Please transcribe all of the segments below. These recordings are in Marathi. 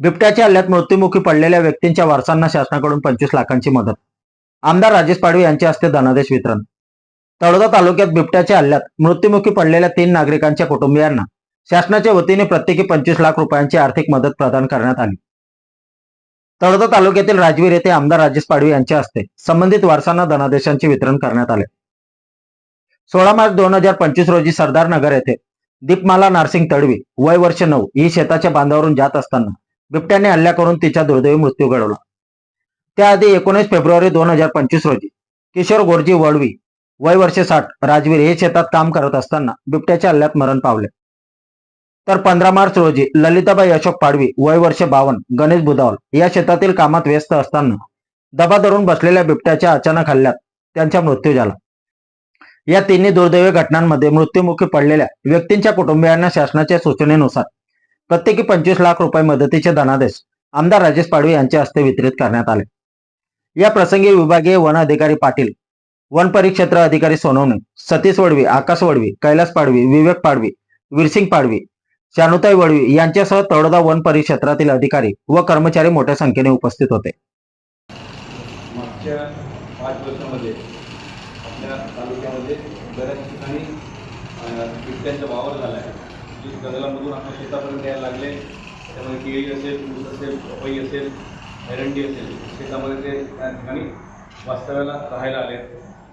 बिबट्याच्या हल्ल्यात मृत्युमुखी पडलेल्या व्यक्तींच्या वारसांना शासनाकडून पंचवीस लाखांची मदत. आमदार राजेश पाडवी यांच्या हस्ते धनादेश वितरण. तळोदा तालुक्यात बिबट्याच्या हल्ल्यात मृत्युमुखी पडलेल्या तीन नागरिकांच्या कुटुंबियांना शासनाच्या वतीने प्रत्येकी पंचवीस लाख रुपयांची आर्थिक मदत प्रदान करण्यात आली. तळोदा तालुक्यातील राजवीर येथे आमदार राजेश पाडवी यांच्या हस्ते संबंधित वारसांना धनादेशांचे वितरण करण्यात आले. सोळा मार्च दोन हजार पंचवीस रोजी सरदार नगर येथे दीपमाला नारसिंग तडवी वय वर्ष नऊ ही शेताच्या बांधावरून जात असताना बिबट्याने हल्ला करून तिचा दुर्दैवी मृत्यू घडवला. त्याआधी एकोणीस फेब्रुवारी दोन हजार पंचवीस रोजी किशोर गोरजी वळवी वय वर्ष साठ राजवीर हे शेतात काम करत असताना बिबट्याच्या हल्ल्यात मरण पावले. तर पंधरा मार्च रोजी ललिताबाई अशोक पाडवी वय वर्ष बावन्न गणेश बुधावल या शेतातील कामात व्यस्त असताना दबा धरून बसलेल्या बिबट्याच्या अचानक हल्ल्यात त्यांचा मृत्यू झाला. या तिन्ही दुर्दैवी घटनांमध्ये मृत्युमुखी पडलेल्या व्यक्तींच्या कुटुंबियांना शासनाच्या सूचनेनुसार प्रत्येकी पंचवीस लाख रुपये मदतीचे धनादेश आमदार राजेश पाडवी यांच्या हस्ते वितरित करण्यात आले. या प्रसंगी विभागीय वन अधिकारी पाटील वन परिक्षेत्र अधिकारी सोनवणे सतीश वडवी आकाश वडवी कैलास पाडवी विवेक पाडवी वीरसिंग पाडवी शानुताई वडवी यांच्यासह तळोदा वन परिक्षेत्रातील अधिकारी व कर्मचारी मोठ्या संख्येने उपस्थित होते. मागच्या पाच वर्षामध्ये आपल्या तालुक्यामध्ये बऱ्याच ठिकाणी बिबट्यांचा वावर झाला आहे. जी जंगलामधून आपण शेतापर्यंत यायला लागले त्यामध्ये केळी असेल ऊस असेल पपई असेल एरंडी असेल शेतामध्ये ते त्या ठिकाणी वास्तव्याला राहायला आले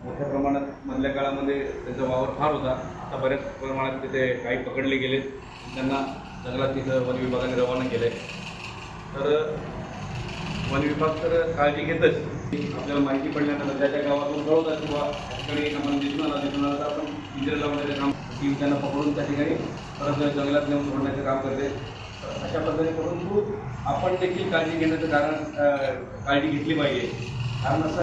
मोठ्या प्रमाणात मधल्या काळामध्ये त्यांचा वावर फार होता. आता बऱ्याच प्रमाणात तिथे काही पकडले गेले त्यांना जंगलात तिथं वन विभागाने रवाना केले तर वन विभाग तर काळजी घेतच. आपल्याला माहिती पडल्यानंतर ज्या ज्या गावातून कळवतात किंवा ठिकाणी आम्हाला दिसून आला दिसून आला तर आपण पिंजरे लावण्याचे काम की त्यांना पकडून त्या ठिकाणी परत जंगलात नेऊन सोडण्याचं काम करते. अशा पद्धतीने परंतु आपण देखील काळजी घेण्याचं कारण काळजी घेतली पाहिजे. कारण असं